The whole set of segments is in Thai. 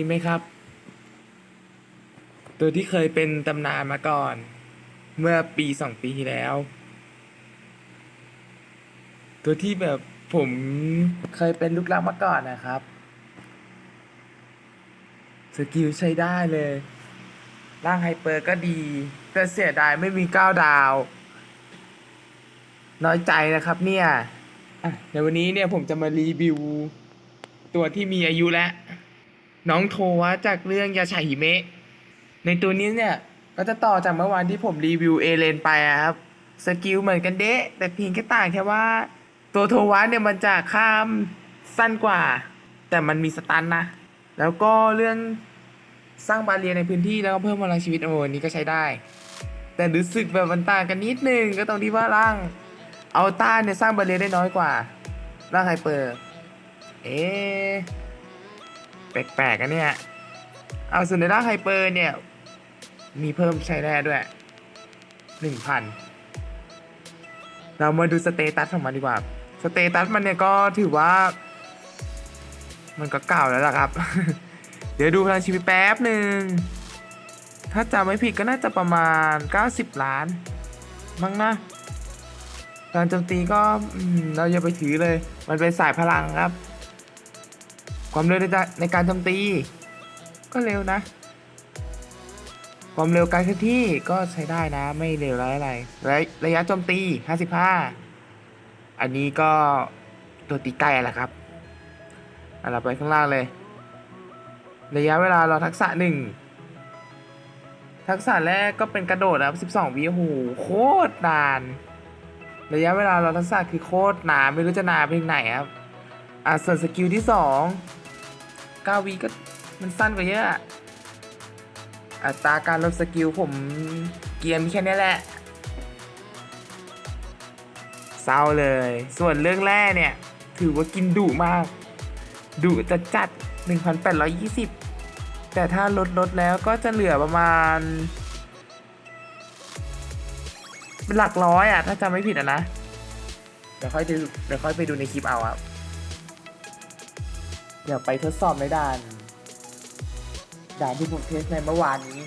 นี่ไหมครับ ตัวที่เคยเป็นตำนานมาก่อน เมื่อปีสองปีที่แล้ว ตัวที่แบบผมเคยเป็นลูกรักมาก่อนนะครับ สกิลใช้ได้เลย ร่างไฮเปอร์ก็ดี แต่เสียดายไม่มีเก้าดาว น้อยใจนะครับเนี่ยในวันนี้เนี่ยผมจะมารีวิว ตัวที่มีอายุแล้ว น้องโทวะจากเรื่องยาชาหิเมะ ในตัวนี้เนี่ย ก็จะต่อจากเมื่อวานที่ผมรีวิวเอเลนไปอะครับ สกิลเหมือนกันเดะ แต่เพียงแค่ต่างแค่ว่า ตัวโทวะเนี่ยมันจะข้ามสั้นกว่า แต่มันมีสตันนะ แล้วก็เรื่องสร้างบาเรียในพื้นที่แล้วก็เพิ่มพลังชีวิตโอ้นนี้ก็ใช้ได้ แต่รู้สึกแบบมันต่างกันนิดนึงก็ตรงที่ว่าร่างเอาต้านเนี่ยสร้างบาเรียได้น้อยกว่า ร่างไฮเปอร์ เอ๊ แปลกๆกันเนี่ยเอาส่วนในร่าไฮเปอร์เนี่ย มีเพิ่มใช้แร่ด้วยหนึ่งพันเรามาดูสเตตัสของมันดีกว่า สเตตัสมันเนี่ยก็ถือว่า มันก็เก่าแล้วล่ะครับ เดี๋ยวดูพลังชีวิตแป๊บหนึ่ง ถ้าจำไม่ผิดก็น่าจะประมาณ 90 ล้าน มั้งนะการโจมตีก็เราอย่าไปถือเลย มันเป็นสายพลังครับ ความเร็วในการในการโจมตี ก็เร็วนะ ความเร็วการเคลื่อนที่ก็ใช้ได้นะ ไม่เร็วร้ายอะไรระยะระยะโจมตี 55 อันนี้ก็ตัวตีใกล้แหละครับอะเราไปข้างล่างเลย ระยะเวลารอทักษะหนึ่งทักษะแรกก็เป็นกระโดดนะครับ12วิโอ้โหโคตรนาน ระยะเวลารอทักษะคือโคตรนานไม่รู้จะนานเพียงไหนครับ อะส่วนสกิลที่สอง 9วิก็มันสั้นกว่าเยอะ อัตราการลดสกิลผมเกียร์มีแค่นี้แหละเศร้าเลย ส่วนเรื่องแรกเนี่ย ถือว่ากินดุมาก ดุจะจัด 1,820 แต่ถ้าลดลดแล้วก็จะเหลือประมาณ เป็นหลักร้อยอะถ้าจำไม่ผิดอะนะ เดี๋ยวค่อยดูเดี๋ยวค่อยไปดูในคลิปเอาครับ เดี๋ยวไปทดสอบในด่าน ด่านที่ผมเทสในเมื่อวานนี้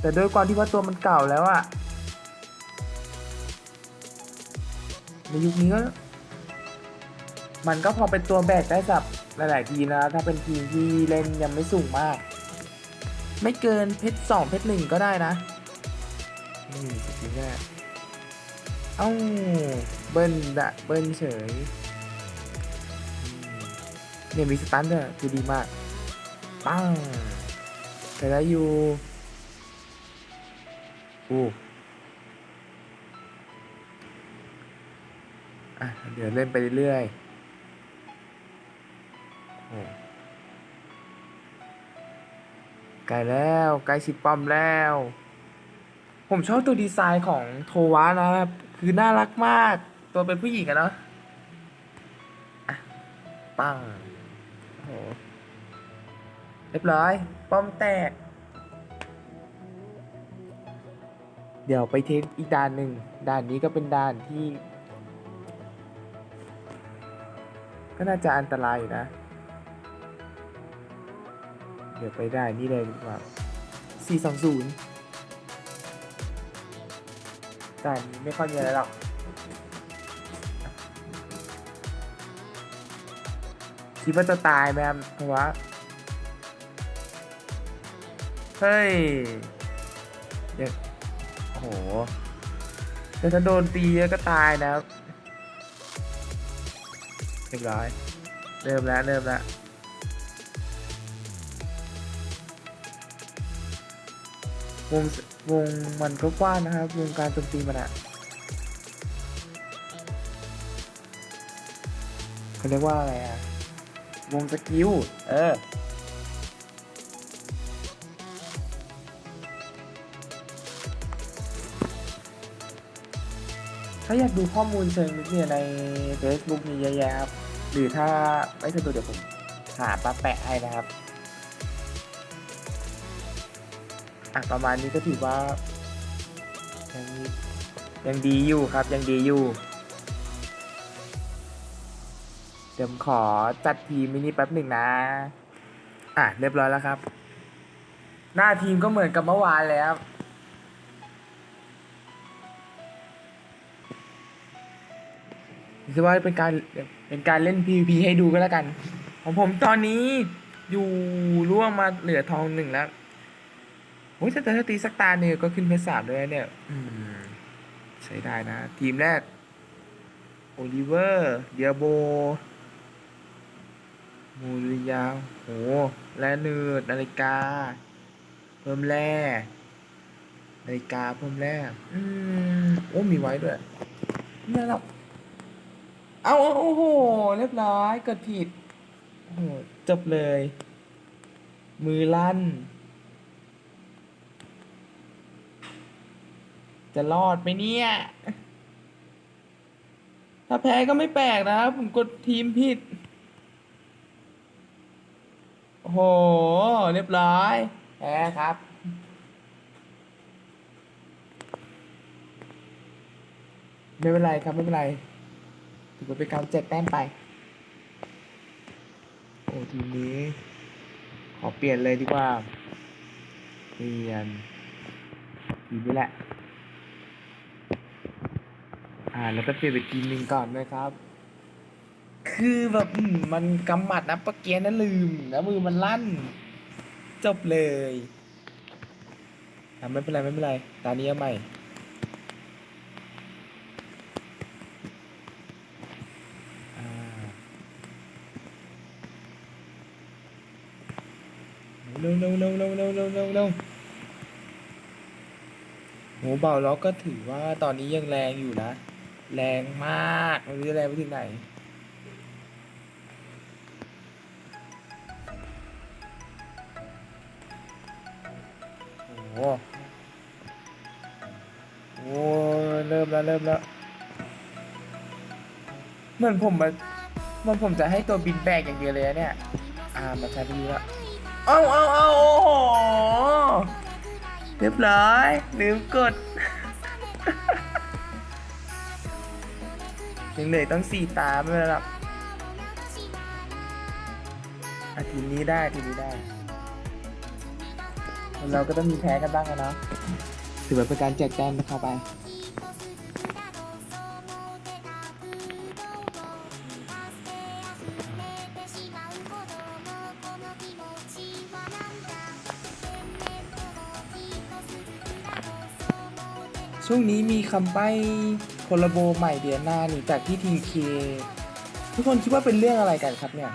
แต่ด้วยความที่ว่าตัวมันเก่าแล้วอะในยุคนี้ก็มันก็พอเป็นตัวแบกได้สับหลายๆทีนะ ถ้าเป็นทีมที่เล่นยังไม่สูงมาก ไม่เกินเพชรสองเพชรหนึ่งก็ได้นะนี่สกิลแรก เอ้า เบิ้ลดะเบิ้ลเฉย เนี่ยมีสตันด้วยคือดีมากปังแต่ได้อยู่อู้อะ เดี๋ยวเล่นไปเรื่อยๆใกล้แล้วใกล้ชิป้อมแล้ว ผมชอบตัวดีไซน์ของโทวะนะครับ คือน่ารักมาก ตัวเป็นผู้หญิงอะเนาะปังโหเรียบร้อย ป้อมแตก เดี๋ยวไปเทสอีกด่านหนึ่ง ด่านนี้ก็เป็นด่านที่ ก็น่าจะอันตรายอยู่นะ เดี๋ยวไปได้นี่เลยดีกว่า420 แต่นี้ไม่ค่อยมีอะไรหรอกคิดว่าจะตายไหมครับเพราะว่าเฮ้ยโอ้โหแต่ถ้าโดนตีก็ตายนะครับเรียบร้อย เริ่มแล้ว เริ่มแล้ววง วงมันก็กว้างนะครับ วงการโจมตีมันอะเขาเรียกว่าอะไรอะวงสกิล เออ ถ้าอยากดูข้อมูลเชิงลึกเนี่ยใน Facebook มีเยอะแยะครับ หรือถ้าไม่สะดวกเดี๋ยวผมหาปาแปะให้นะครับ อะประมาณนี้ก็ถือว่ายังยังดีอยู่ครับยังดีอยู่ เดี๋ยวขอจัดทีมมินิแป๊บหนึ่งนะ อะเรียบร้อยแล้วครับ หน้าทีมก็เหมือนกับเมื่อวานเลยครับถือว่าเป็นการเป็นการเล่น PVP ให้ดูก็แล้วกัน ของผมตอนนี้อยู่ร่วงมาเหลือทองหนึ่งแล้ว อ้ยถ้าแต่ถ้าตีสักตาเนี่ยก็ขึ้นเพชรสามเลยนะเนี่ย อืม ใช้ได้นะ ทีมแรก โอลิเวอร์เดียโบมูริยาโห และเนืดนาฬิกา เพิ่มแร่นาฬิกาเพิ่มแร่อืม โอ้ มีไว้ด้วยเนี่ยหรอกเอาเอาโอ้โห เรียบร้อยกดผิด โอ้โหจบเลย มือลั่น จะรอดไหมเนี่ย ถ้าแพ้ก็ไม่แปลกนะครับ ผมกดทีมผิด โอ้โห เรียบร้อย แพ้ครับ ไม่เป็นไรครับ ไม่เป็นไร ถือว่าเป็นการแจกแต้มไป โอ้ทีนี้ ขอเปลี่ยนเลยดีกว่า เปลี่ยนทีนี้แหละ อ่าแล้วก็เปลี่ยนไปทีมหนึ่งก่อนนะครับ คือแบบมันกำหมัดนะปะเกียนะลืมแล้วมือมันลั่น จบเลยอ่าไม่เป็นไรไม่เป็นไรตอนนี้เอาใหม่อ่าเร็วเร็วเร็วเร็วเร็วเร็วเร็วเร็วโหเบาล็อกก็ถือว่าตอนนี้ยังแรงอยู่นะ แรงมากไม่รู้จะแรงไปถึงไหนโอ้โหเริ่มแล้วเริ่มแล้วเหมือนผมมามันผมจะให้ตัวบินแบกอย่างเดียวเลยเนี่ย อ่ามาใช้ดีแล้วเอาเอาเอาโอ้โหเรียบร้อยลืมกด ยังเหลือต้องสี่ตาไม่เป็นไรหรอกอาทีนี้ได้ทีนี้ได้ เราก็ต้องมีแพ้กันบ้างอะเนาะถือว่าเป็นการแจกแต้มเข้าไป ช่วงนี้มีคำใบ้ โคลาโบใหม่เดือนหน้านี่จากที่ทีเคทุกคนคิดว่าเป็นเรื่องอะไรกันครับเนี่ย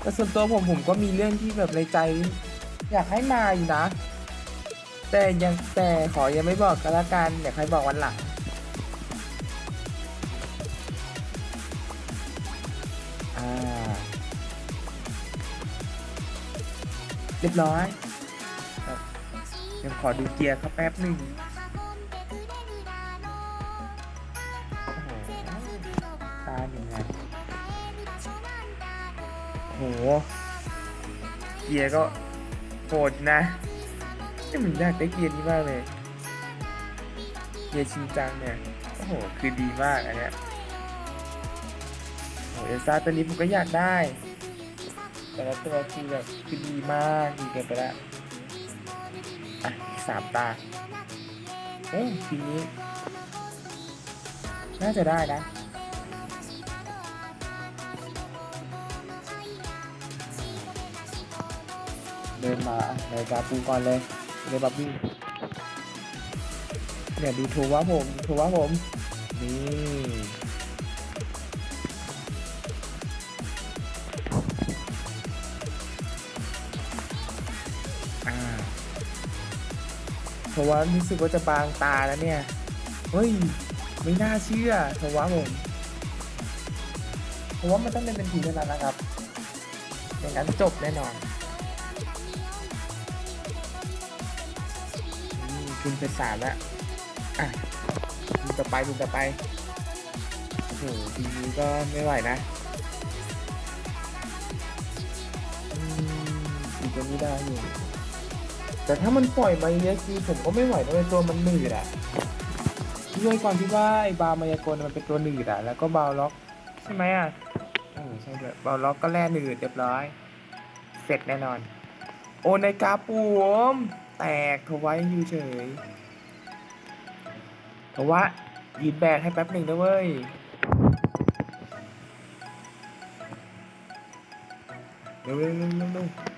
แต่ส่วนตัวผมผมก็มีเรื่องที่แบบในใจ อยากให้มาอยู่นะ แต่ยังแต่ขอยังไม่บอกกันละกันอยากให้บอกวันหลังเรียบร้อย ยังขอดูเกียร์ครับแป๊บหนึ่งโอ้โหตาหนึ่งไงโห เกียร์ก็โหดนะนี่มันอยากได้เกียร์นี้มากเลย เกียร์ชินจังเนี่ย โอ้โห คือดีมากอันเนี้ยโอ้เอลซ่าตัวนี้ผมก็อยากได้ แต่ละตัวคือแบบคือดีมากดีเกินไปแล้ว อะสามตาโอ้ทีนี้ น่าจะได้นะเดินมาอะในกาปูก่อนเลยเลยบับบี้เนี่ยดูถูกว่าผมถูกว่าผม นี่ ราะว่ารู้สึกว่าจะบางตาแล้วเนี่ย เฮ้ย ไม่น่าเชื่อเพราะว่าผมเพราะว่ามันต้องเป็นเป็นทีมเท่านั้นนะครับอย่างนั้นจบแน่นอนนี่คุณเป็นสามแล้ว อะทีมต่อไปทีมต่อไป โอ้โหทีนี้ก็ไม่ไหวนะอืมอีกตัวนี้ได้อยู่ แต่ถ้ามันปล่อยมาเยอะคือผมก็ไม่ไหวนะเว้ยตัวมันหนืดอะด้วยความที่ว่าไอ้บาล์มายากลมันเป็นตัวหนืดอะแล้วก็บาวล็อกใช่ไหมอะเออใช่ด้วยบาวล็อกก็แล่หนืดเรียบร้อย เสร็จแน่นอน โอในกาปูมแตกเขาไว้อยู่เฉยเพราะว่ายืนแบกให้แป๊บหนึ่งนะเว้ยเร็วเร็ว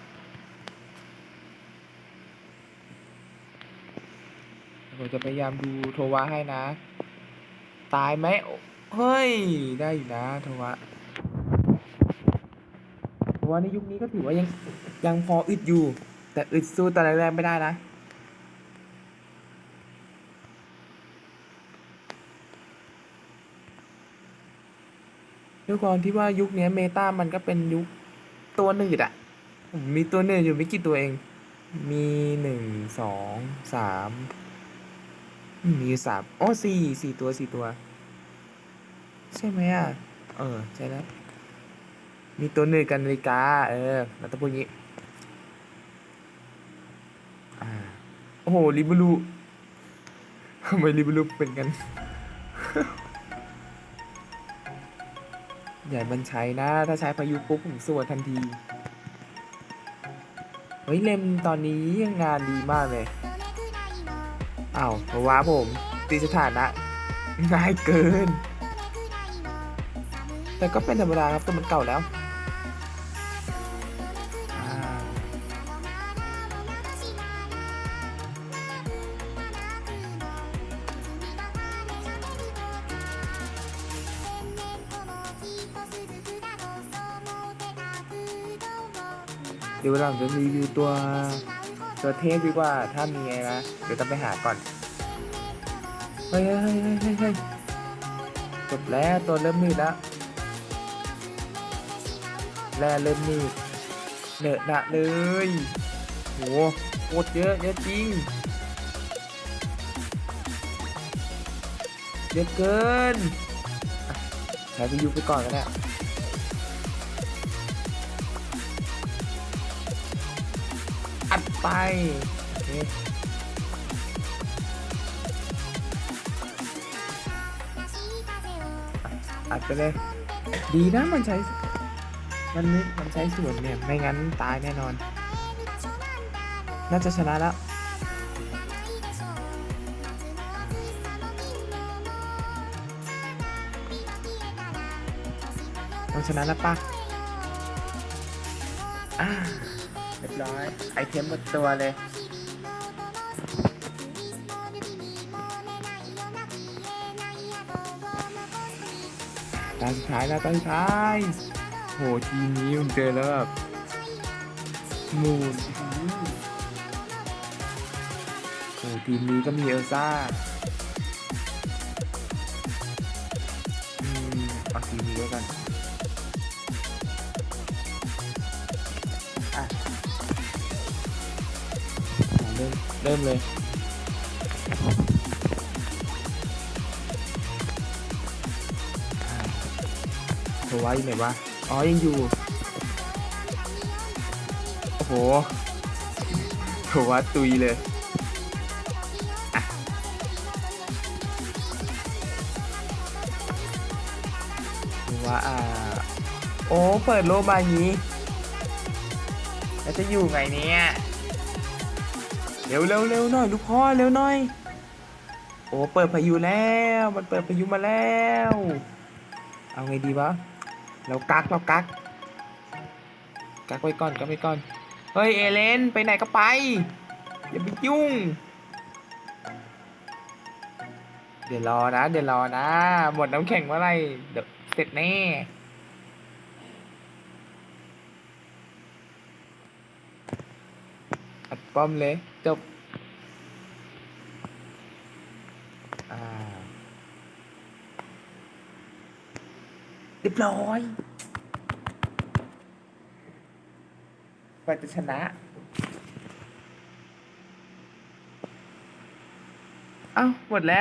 เร็วเร็วเร็วผมจะพยายามดูโทวะให้นะ ตายไหมเฮ้ย ได้อยู่นะโทวะโทวะในยุคนี้ก็ถือว่ายังยังพออึดอยู่ แต่อึดสู้ตอนแรกๆไม่ได้นะด้วยความที่ว่ายุคนี้เมตามันก็เป็นยุคตัวหนืดอะมีตัวหนืดอยู่ไม่กี่ตัวเอง มีหนึ่งสองสาม มีสามอ๋อสี่สี่ตัวสี่ตัว ใช่ไหมอะ เออ ใช่แล้ว มีตัวหนืดกันนาฬิกา เออเราต้องพูดงนี้อ่าโอ้โหลิบูลูทำไมลิบูลูเป็นกันอย่ามันใช้นะ ถ้าใช้พายุปุ๊บผมสวดทันที เฮ้ย เลมตอนนี้ยังงานดีมากเลย อ้าวเพราะว่าผมตีสถานะง่ายเกิน แต่ก็เป็นธรรมดาครับตัวมันเก่าแล้วอ่าเดี๋ยวเราจะรีวิวตัว ตัวเทพดีกว่าถ้ามีไงนะเดี๋ยวต้องไปหาก่อนเฮ้ยเฮ้ยเฮ้ยเฮ้ยจบแล้วตัวเริ่มมืดแล้วแร่เริ่มมืดเนอะหนะเลยโหโคตรเยอะเยอะจริงเยอะเกินใช้ไปยุไปก่อนก็ได้ ไปอัดไปเลย ดีนะมันใช้ มันม่มันใช้ส่วนเนี่ย ไม่งั้นตายแน่นอน น่าจะชนะแล้วต้องชนะแล้วปะอ่า ไอเทมหมดตัวเลย ตาสุดท้ายแล้วตาสุดท้าย โหทีมนี้ผมเจอแล้วแบบมูนโหทีมนี้ก็มีเอลซ่า ริ่มเริ่มเลยอะโทรไว้อยู่ไหนวะ อ๋อ ยังอยู่ โอ้โหโทรว่าตุยเลยว่าอ่า โอ้ เปิดโลกมายนี้ แล้วจะอยู่ไงเนี่ย เร็วเร็วเร็วหน่อยลูกพ่อเร็วหน่อย โอ้เปิดพายุแล้ว มันเปิดพายุมาแล้ว เอาไงดีวะเรากักเรากักกักไว้ก่อนกักไว้ก่อนเฮ้ยเอเลนไปไหนก็ไปอย่าไปยุ่ง เดี๋ยวรอนะ เดี๋ยวรอนะหมดน้ำแข็งเมื่อไรเดี๋ยวเสร็จแน่ อัด ป้อมเลย จบ อ่า เรียบร้อยกว่าจะชนะ เอ้า หมดแล้ว